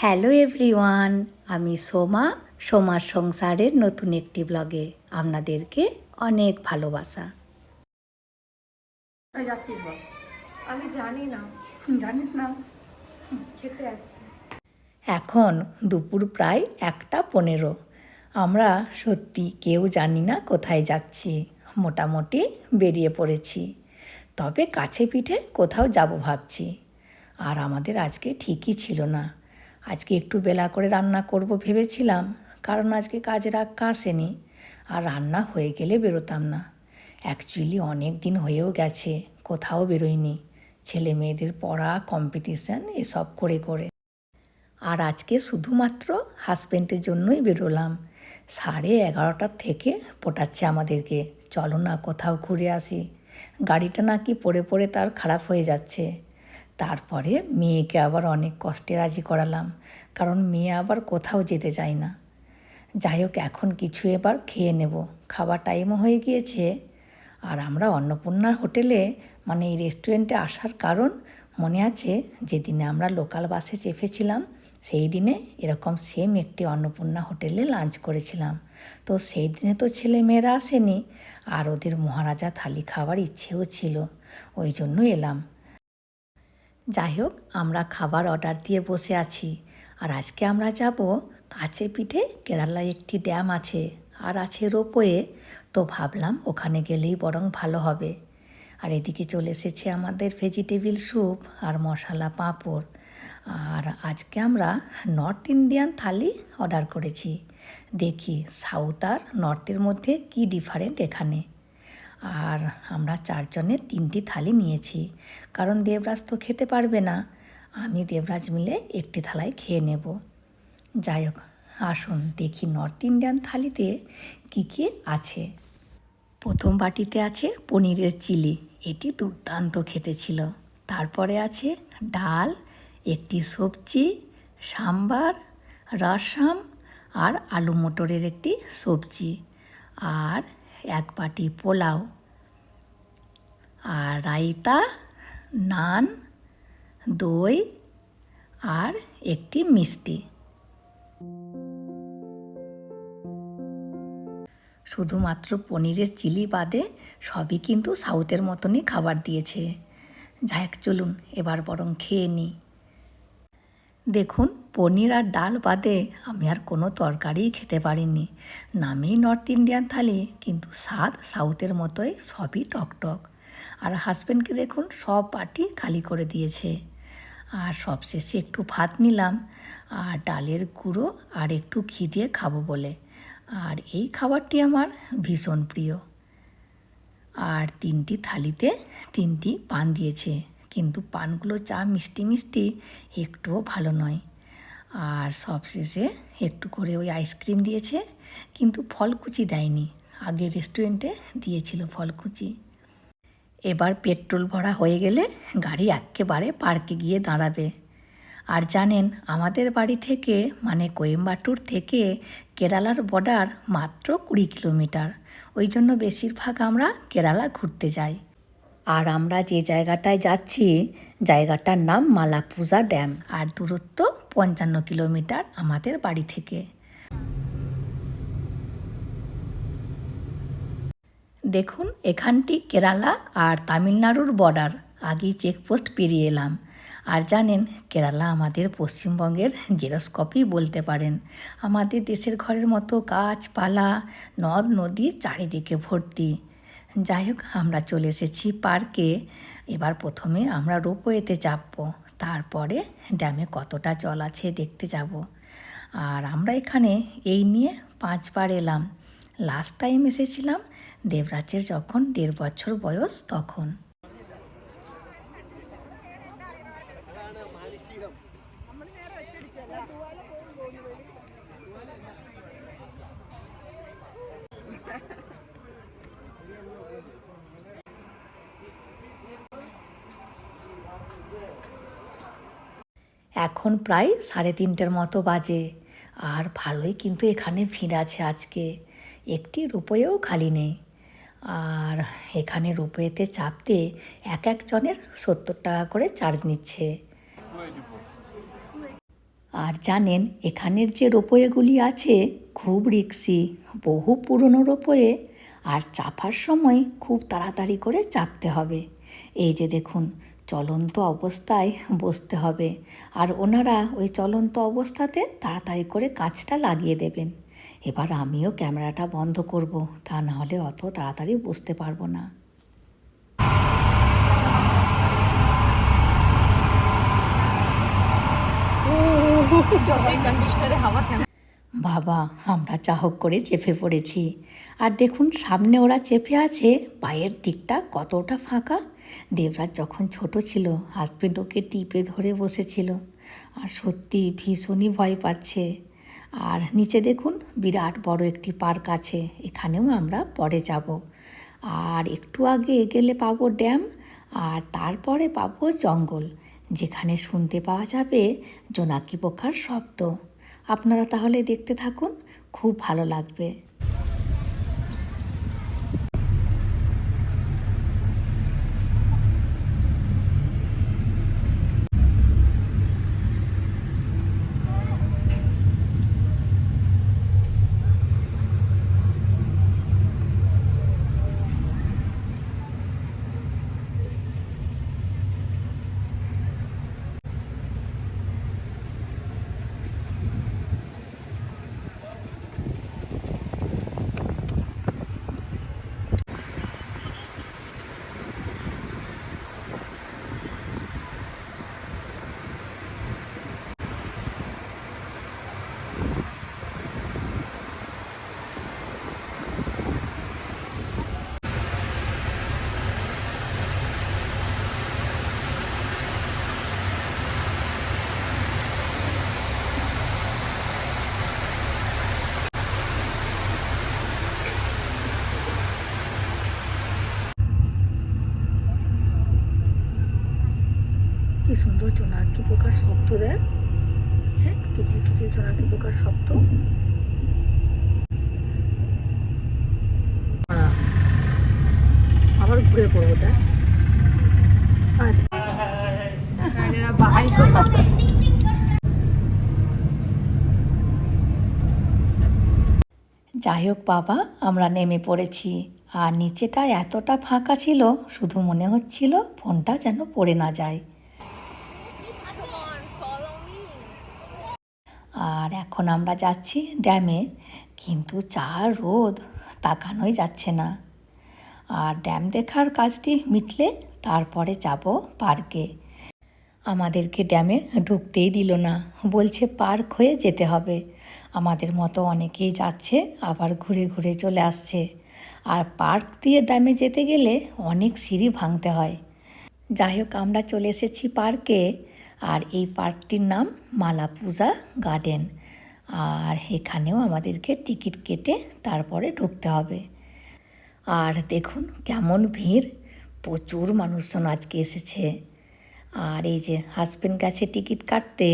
Hello everyone আমি সোমা সোমার সংসারের নতুন একটি ব্লগে আপনাদেরকে অনেক ভালোবাসা। যাচ্ছিস বল? আমি জানি না। জানিস না? খেতে যাচ্ছি। এখন দুপুর প্রায় একটা পনেরো। আমরা সত্যি কেউ জানি না কোথায় যাচ্ছি। মোটামুটি বেরিয়ে পড়েছি। তবে কাছে পিঠে কোথাও যাব ভাবছি। আর আমাদের আজকে ঠিকই ছিল না। আজকে একটু বেলা করে রান্না করব ভেবেছিলাম, কারণ আজকে কাজের আক্কা আসেনি আর রান্না হয়ে গেলে বেরোতাম না। অ্যাকচুয়ালি অনেক দিন হয়েও গেছে, কোথাও বেরোয়নি ছেলে মেয়েদের পড়া কম্পিটিশান এসব করে করে। আর আজকে শুধুমাত্র হাজব্যান্ডের জন্যই বেরোলাম। সাড়ে এগারোটার থেকে পটাচ্ছে আমাদেরকে। চলো না কোথাও ঘুরে আসি। গাড়িটা নাকি পড়ে পড়ে তার খারাপ হয়ে যাচ্ছে। তারপরে মেয়েকে আবার অনেক কষ্টে রাজি করালাম, কারণ মেয়ে আবার কোথাও যেতে চায় না। যাই হোক, এখন কিছু এবার খেয়ে নেব। খাবার টাইমও হয়ে গিয়েছে। আর আমরা অন্নপূর্ণার হোটেলে মানে এই রেস্টুরেন্টে আসার কারণ মনে আছে, যেদিনে আমরা লোকাল বাসে চেপেছিলাম, সেই দিনে এরকম সেম একটি অন্নপূর্ণা হোটেলে লাঞ্চ করেছিলাম। তো সেই দিনে তো ছেলে মেয়েরা আসেনি, আর ওদের মহারাজা থালি খাওয়ার ইচ্ছেও ছিল, ওই জন্য এলাম। যাই হোক, আমরা খাবার অর্ডার দিয়ে বসে আছি। আর আজকে আমরা যাব কাছে পিঠে কেরালায় একটি ড্যাম আছে। আর আছে রোপওয়ে। তো ভাবলাম ওখানে গেলেই বরং ভালো হবে। আর এদিকে চলে এসেছে আমাদের ভেজিটেবিল স্যুপ আর মশলা পাঁপড়। আর আজকে আমরা নর্থ ইন্ডিয়ান থালি অর্ডার করেছি। দেখি সাউথ আর নর্থের মধ্যে কি ডিফারেন্ট এখানে। আর আমরা চারজনের তিনটি থালি নিয়েছি। কারণ দেবরাজ তো খেতে পারবে না। আমি দেবরাজ মিলে একটি থালায় খেয়ে নেব। যাই হোক, আসুন, দেখি নর্থ ইন্ডিয়ান থালিতে কী কী আছে। প্রথম বাটিতে আছে পনিরের চিলি, এটি দুর্দান্ত খেতে ছিল। তারপরে আছে ডাল, একটি সবজি, সাম্বার রসাম আর আলু মটরের একটি সবজি। আর এক বাটি পোলাও আর রায়তা, নান, দই আর একটি মিষ্টি। শুধুমাত্র পনিরের চিলি বাদে সবই কিন্তু সাউথের মতনই খাবার দিয়েছে। যাই চলুন, এবার বরং খেয়ে নিই দেখুন, পনির আর ডাল বাদে আমি আর কোনো তরকারিই খেতে পারিনি। নামেই নর্থ ইন্ডিয়ান থালি, কিন্তু স্বাদ সাউথের মতোই, সবই টকটক। আর হাজব্যান্ডকে দেখুন, সব পাটি খালি করে দিয়েছে। আর সবশেষে একটু ভাত নিলাম। আর ডালের গুঁড়ো আর একটু ঘি দিয়ে খাব বলে। আর এই খাবারটি আমার ভীষণ প্রিয়। আর তিনটি থালিতে তিনটি পান দিয়েছে। কিন্তু পানগুলো চা মিষ্টি মিষ্টি, একটুও ভালো নয়। আর সবশেষে একটু করে ওই আইসক্রিম দিয়েছে, কিন্তু ফলকুচি দেয়নি। আগে রেস্টুরেন্টে দিয়েছিল ফলকুচি। এবার পেট্রোল ভরা হয়ে গেলে গাড়ি একেবারে পার্কে গিয়ে দাঁড়াবে। আর জানেন, আমাদের বাড়ি থেকে মানে কোয়েম্বাটুর থেকে, কেরালার বর্ডার মাত্র কুড়ি কিলোমিটার। ওই জন্য বেশিরভাগ আমরা কেরালা ঘুরতে যাই। আর আমরা যে জায়গাটায় যাচ্ছি, জায়গাটার নাম মালাপুজা ড্যাম। আর দূরত্ব পঞ্চান্ন কিলোমিটার আমাদের বাড়ি থেকে। দেখুন, এখানটি কেরালা আর তামিলনাড়ুর বর্ডার। আগেই চেকপোস্ট পেরিয়ে এলাম। আর জানেন, কেরালা আমাদের পশ্চিমবঙ্গের জেরস্কপি বলতে পারেন। আমাদের দেশের ঘরের মতো গাছপালা, নদ নদী চারিদিকে ভর্তি। যাই হোক, আমরা চলে এসেছি পার্কে। এবার প্রথমে আমরা রোপওয়েতে চাপবো। তারপরে ড্যামে কতটা জল আছে দেখতে যাব। আর আমরা এখানে এই নিয়ে পাঁচবার এলাম। লাস্ট টাইম এসেছিলাম দেবরাজের যখন দেড় বছর বয়স তখন। এখন প্রায় সাড়ে তিনটের মতো বাজে। আর ভালোই কিন্তু এখানে ভিড় আছে আজকে। একটি রূপয়েও খালি নেই। আর এখানে রূপয়েতে চাপতে এক একজনের সত্তর টাকা করে চার্জ নিচ্ছে। আর জানেন, এখানের যে রোপওয়েগুলি আছে, খুব রিক্সি, বহু পুরনো রোপওয়ে আর চাপার সময় খুব তাড়াতাড়ি করে চাপতে হবে। এই যে দেখুন চলন্ত অবস্থায় বসতে হবে। আর ওনারা ওই চলন্ত অবস্থাতে তাড়াতাড়ি করে কাঁচটা লাগিয়ে দেবেন। এবার আমিও ক্যামেরাটা বন্ধ করব, তা না হলে অত তাড়াতাড়ি বসতে পারব না। কন্ডিশনারে হাওয়া বাবা, আমরা চাহক করে চেপে পড়েছি। আর দেখুন, সামনে ওরা চেপে আছে, পায়ের দিকটা কতটা ফাঁকা। দেবরাজ যখন ছোট ছিল হাজবেন্ড ওকে টিপে ধরে বসেছিল। আর সত্যি ভীষণই ভয় পাচ্ছে। আর নিচে দেখুন, বিরাট বড় একটি পার্ক আছে, এখানেও আমরা পরে যাব। আর একটু আগে গেলে পাবো ড্যাম, আর তারপরে পাবো জঙ্গল, যেখানে শুনতে পাওয়া যাবে জোনাকি পোকার শব্দ। আপনারা তাহলে দেখতে থাকুন খুব ভালো লাগবে। কি সুন্দর জোনাকি পোকার শব্দ দেয়। হ্যাঁ কিচির কিচির জোনাকি পোকার শব্দ। আবার ঘুরে পড়ব করে যাই হোক বাবা, আমরা নেমে পড়েছি। আর নিচেটা এতটা ফাঁকা ছিল, শুধু মনে হচ্ছিল ফোনটা যেন পড়ে না যায়। আর এখন আমরা যাচ্ছি ড্যামে। কিন্তু চা রোদ, তাকানোই যাচ্ছে না। আর ড্যাম দেখার কাজটি মিটলে তারপরে যাব পার্কে। আমাদেরকে ড্যামে ঢুকতেই দিল না। বলছে, পার্ক হয়ে যেতে হবে। আমাদের মতো অনেকেই যাচ্ছে, আবার ঘুরে ঘুরে চলে আসছে। আর পার্ক দিয়ে ড্যামে যেতে গেলে অনেক সিঁড়ি ভাঙতে হয়। যাই হোক, আমরা চলে এসেছি পার্কে। আর এই পার্কটির নাম মালাপূজা গার্ডেন। আর এখানেও আমাদেরকে টিকিট কেটে তারপরে ঢুকতে হবে। আর দেখুন কেমন ভিড়, প্রচুর মানুষজন আজকে এসেছে। আর এই যে হাজবেন্ড গেছে টিকিট কাটতে,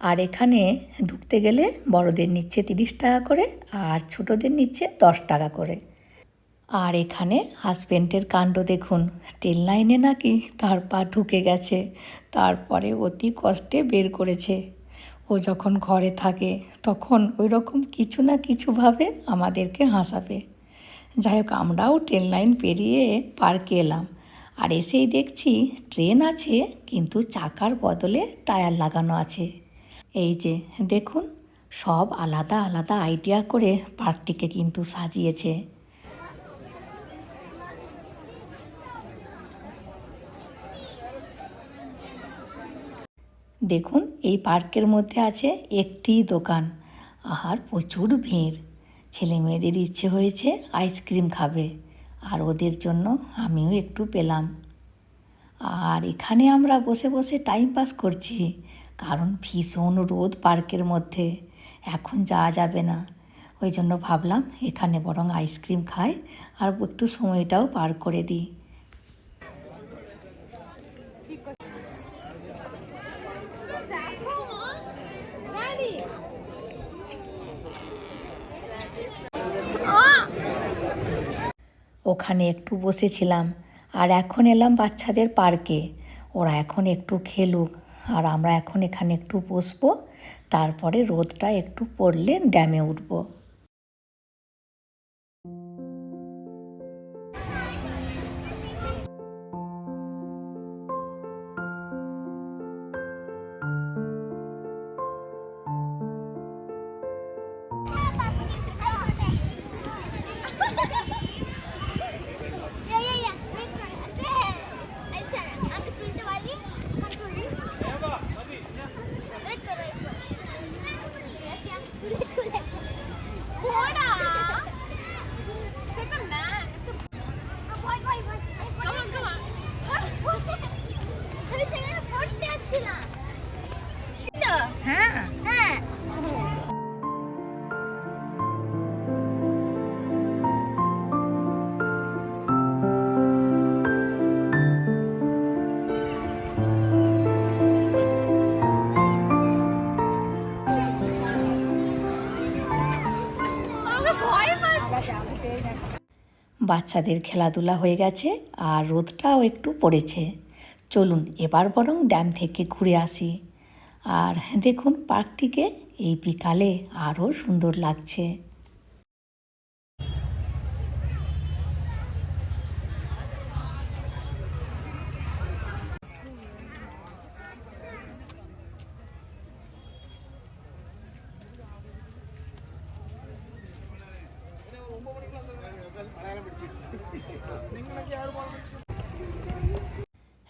আর এখানে ঢুকতে গেলে বড়দের নিচ্ছে তিরিশ টাকা করে আর ছোটদের নিচ্ছে দশ টাকা করে। আর এখানে হাজবেন্ডের কাণ্ড দেখুন ট্রেন লাইনে নাকি তার পা ঢুকে গেছে, তারপরে অতি কষ্টে বের করেছে। ও যখন ঘরে থাকে, তখন ওই রকম কিছু না কিছুভাবে আমাদেরকে হাসাবে। যাই হোক আমরাও ট্রেন লাইন পেরিয়ে পার্কে এলাম। আর এসেই দেখছি ট্রেন আছে, কিন্তু চাকার বদলে টায়ার লাগানো আছে। এই যে, দেখুন, সব আলাদা আলাদা আইডিয়া করে পার্কটিকে কিন্তু সাজিয়েছে। দেখুন, এই পার্কের মধ্যে আছে একটি দোকান। আর প্রচুর ভিড়। ছেলে মেয়েদের ইচ্ছে হয়েছে আইসক্রিম খাবে। আর ওদের জন্য আমিও একটু পেলাম। আর এখানে আমরা বসে বসে টাইম পাস করছি, কারণ ভীষণ রোদ পার্কের মধ্যে। এখন যাওয়া যাবে না। ওই জন্য ভাবলাম এখানে বরং আইসক্রিম খাই আর একটু সময়টাও পার করে দিই। ওখানে একটু বসেছিলাম আর এখন এলাম বাচ্চাদের পার্কে। ওরা এখন একটু খেলুক আর আমরা এখন এখানে একটু বসবো, তারপরে রোদটা একটু পড়লে ড্যামে উঠবো। বাচ্চাদের খেলাধুলা হয়ে গেছে আর রোদটাও একটু পড়েছে। চলুন, এবার বরং ড্যাম থেকে ঘুরে আসি। আর দেখুন, পার্কটিকে এই বিকালে আরও সুন্দর লাগছে।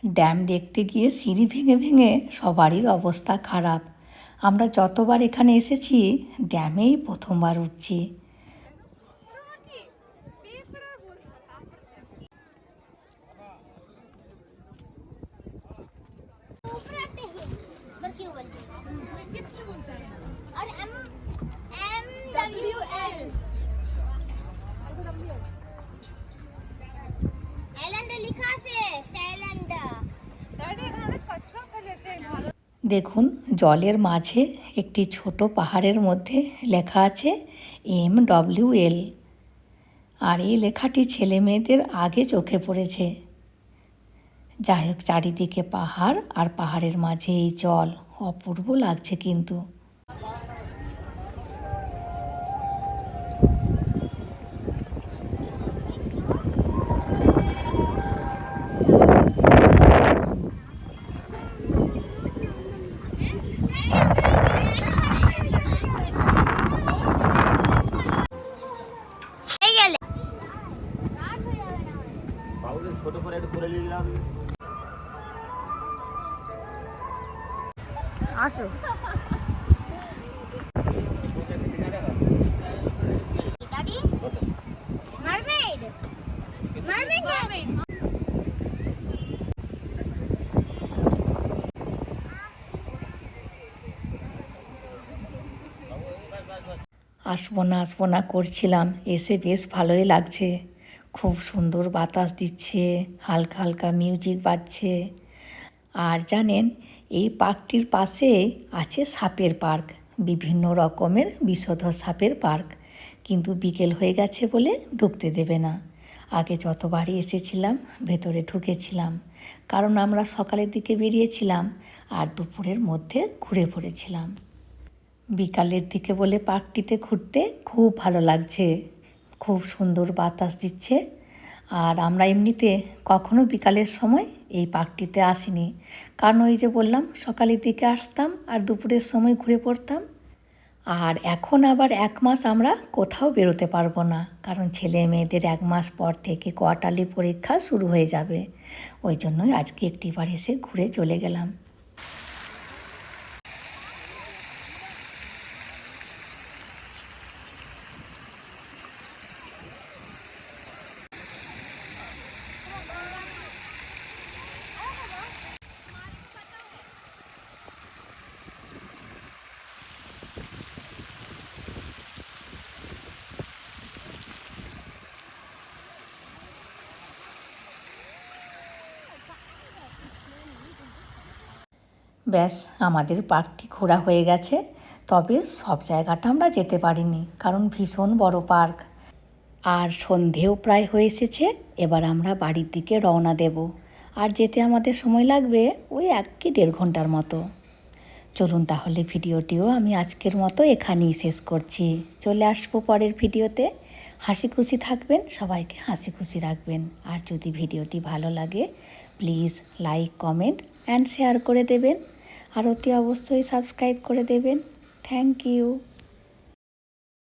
ড্যাম দেখতে গিয়ে সিঁড়ি ভেঙে ভেঙে সবারই অবস্থা খারাপ। আমরা যতবার এখানে এসেছি, ড্যামেই প্রথমবার উঠছি। দেখুন, জলের মাঝে একটি ছোট পাহাড়ের মধ্যে লেখা আছে এম ডব্লিউ এল। আর এই লেখাটি ছেলে মেয়েদের আগে চোখে পড়েছে। যাই হোক, চারিদিকে পাহাড় আর পাহাড়ের মাঝে এই জল অপূর্ব লাগছে কিন্তু। আসো। আসব না আসব না করছিলাম। এসে বেশ ভালোই লাগছে। খুব সুন্দর বাতাস দিচ্ছে, হালকা হালকা মিউজিক বাজছে। আর জানেন, এই পার্কটির পাশে আছে সাপের পার্ক, বিভিন্ন রকমের বিষধর সাপের পার্ক। কিন্তু বিকেল হয়ে গেছে বলে ঢুকতে দেবে না। আগে যতবারই এসেছিলাম, ভেতরে ঢুকেছিলাম। কারণ আমরা সকালের দিকে বেরিয়েছিলাম আর দুপুরের মধ্যে ঘুরে পড়েছিলাম। বিকালের দিকে বলে পার্কটিতে ঘুরতে খুব ভালো লাগছে। খুব সুন্দর বাতাস দিচ্ছে। আর আমরা এমনিতে কখনো বিকালের সময় এই পার্কটিতে আসিনি। কারণ ওই যে বললাম, সকালের দিকে আসতাম আর দুপুরের সময় ঘুরে পড়তাম। আর এখন আবার এক মাস আমরা কোথাও বেরোতে পারব না, কারণ ছেলে মেয়েদের এক মাস পর থেকে কোয়ার্টারলি পরীক্ষা শুরু হয়ে যাবে। ওই জন্যই আজকে একটিবার এসে ঘুরে চলে গেলাম। ব্যাস, আমাদের পার্কটি ঘোরা হয়ে গেছে। তবে সব জায়গাটা আমরা যেতে পারিনি, কারণ ভীষণ বড় পার্ক। আর সন্ধেও প্রায় হয়ে এসেছে, এবার আমরা বাড়ির দিকে রওনা দেব। আর যেতে আমাদের সময় লাগবে ওই এক কি দেড় ঘণ্টার মতো। চলুন তাহলে ভিডিওটিও আমি আজকের মতো এখানেই শেষ করছি। চলে আসব পরের ভিডিওতে। হাসি খুশি থাকবেন, সবাইকে হাসি খুশি রাখবেন। আর যদি ভিডিওটি ভালো লাগে, please like, comment, and share করে দেবেন। আর অতি অবশ্যই সাবস্ক্রাইব করে দেবেন। Thank you